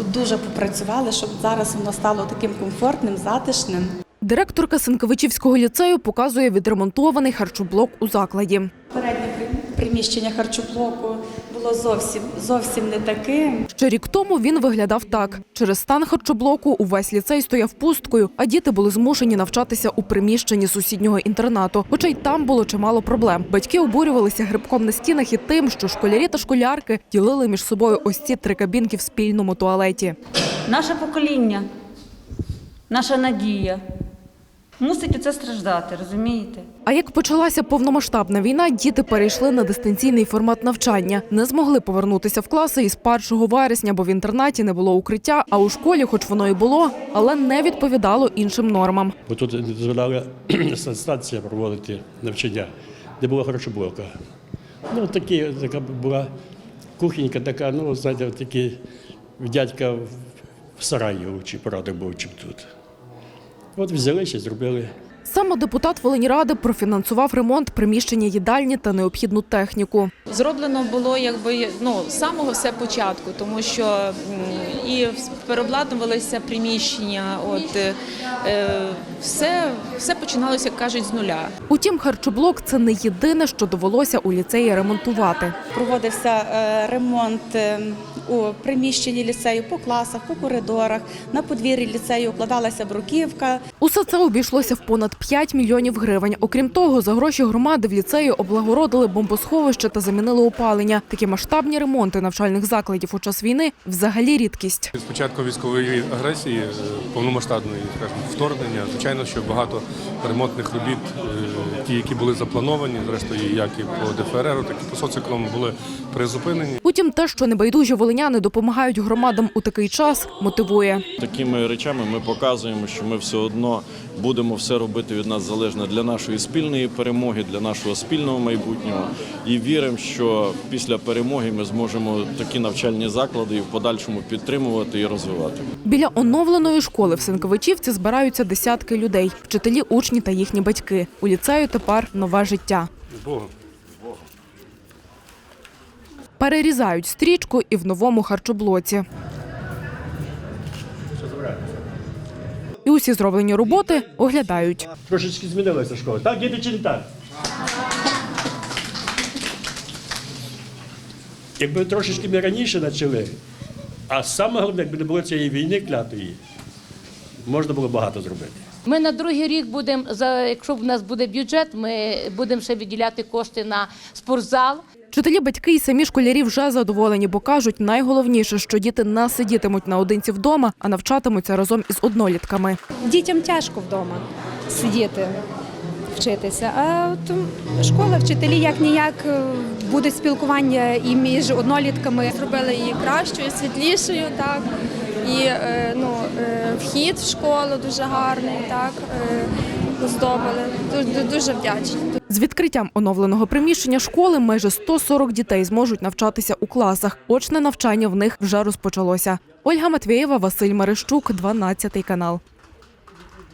Тут дуже попрацювали, щоб зараз воно стало таким комфортним, затишним. Директорка Сенковичівського ліцею показує відремонтований харчоблок у закладі. Переднє приміщення харчоблоку було зовсім зовсім не таким. Ще рік тому він виглядав так. Через стан харчоблоку увесь ліцей стояв пусткою, а діти були змушені навчатися у приміщенні сусіднього інтернату. Хоча й там було чимало проблем. Батьки обурювалися грибком на стінах і тим, що школярі та школярки ділили між собою ось ці три кабінки в спільному туалеті. Наше покоління, наша надія мусить оце страждати, розумієте? А як почалася повномасштабна війна, діти перейшли на дистанційний формат навчання. Не змогли повернутися в класи із 1 вересня, бо в інтернаті не було укриття, а у школі, хоч воно і було, але не відповідало іншим нормам. Бо тут не дозволяла станція проводити навчання, де була харчоблока. Ну, такі, така була кухонька, така, ну, знаєте, такі в дядька в сараї чи порадок був, чим тут. От взяли ще зробили. Саме депутат Волиніради профінансував ремонт приміщення їдальні та необхідну техніку. Зроблено було якби ну з самого все початку, тому що і переобладнувалися приміщення. От е, е, все, все починалося, як кажуть, з нуля. Утім, харчоблок це не єдине, що довелося у ліцеї ремонтувати. Проводився е, ремонт у приміщенні ліцею по класах, по коридорах. На подвір'ї ліцею укладалася бруківка. Усе це обійшлося в понад 5 мільйонів гривень. Окрім того, за гроші громади в ліцеї облагородили бомбосховище та замінили опалення. Такі масштабні ремонти навчальних закладів у час війни взагалі рідкість. З початку військової агресії, е, повномасштабної скажімо, вторгнення, звичайно, що багато ремонтних робіт, е, ті, які були заплановані, зрештою, як і по ДФРР, так і по соцеклому, були призупинені. Утім, те, що небайдужі волиняни допомагають громадам у такий час, мотивує. Такими речами ми показуємо, що ми все одно будемо все робити від нас залежне для нашої спільної перемоги, для нашого спільного майбутнього. І віримо, що після перемоги ми зможемо такі навчальні заклади і в подальшому підтримувати і розвивати. Біля оновленої школи в Сенковичівці збираються десятки людей, вчителі, учні та їхні батьки. У ліцею тепер нове життя. З Богом. Перерізають стрічку і в новому харчоблоці. І усі зроблені роботи оглядають. Трошечки змінилася школа. Так, діти, чи не так? Якби трошечки ми раніше почали, а саме головне, якби не було цієї війни клятої, можна було багато зробити. Ми на другий рік будемо, за якщо в нас буде бюджет, ми будемо ще виділяти кошти на спортзал. Вчителі, батьки і самі школярі вже задоволені, бо кажуть, найголовніше, що діти не сидітимуть наодинці вдома, а навчатимуться разом із однолітками. Дітям тяжко вдома сидіти, вчитися. А от школа, вчителі як ніяк буде спілкування і між однолітками. зробили її кращою, світлішою, так. І е, ну, е, вхід в школу дуже гарний, так, е, оздобили. Дуже, дуже вдячні. З відкриттям оновленого приміщення школи майже 140 дітей зможуть навчатися у класах. Очне навчання в них вже розпочалося. Ольга Матвєєва, Василь Марищук, 12 канал.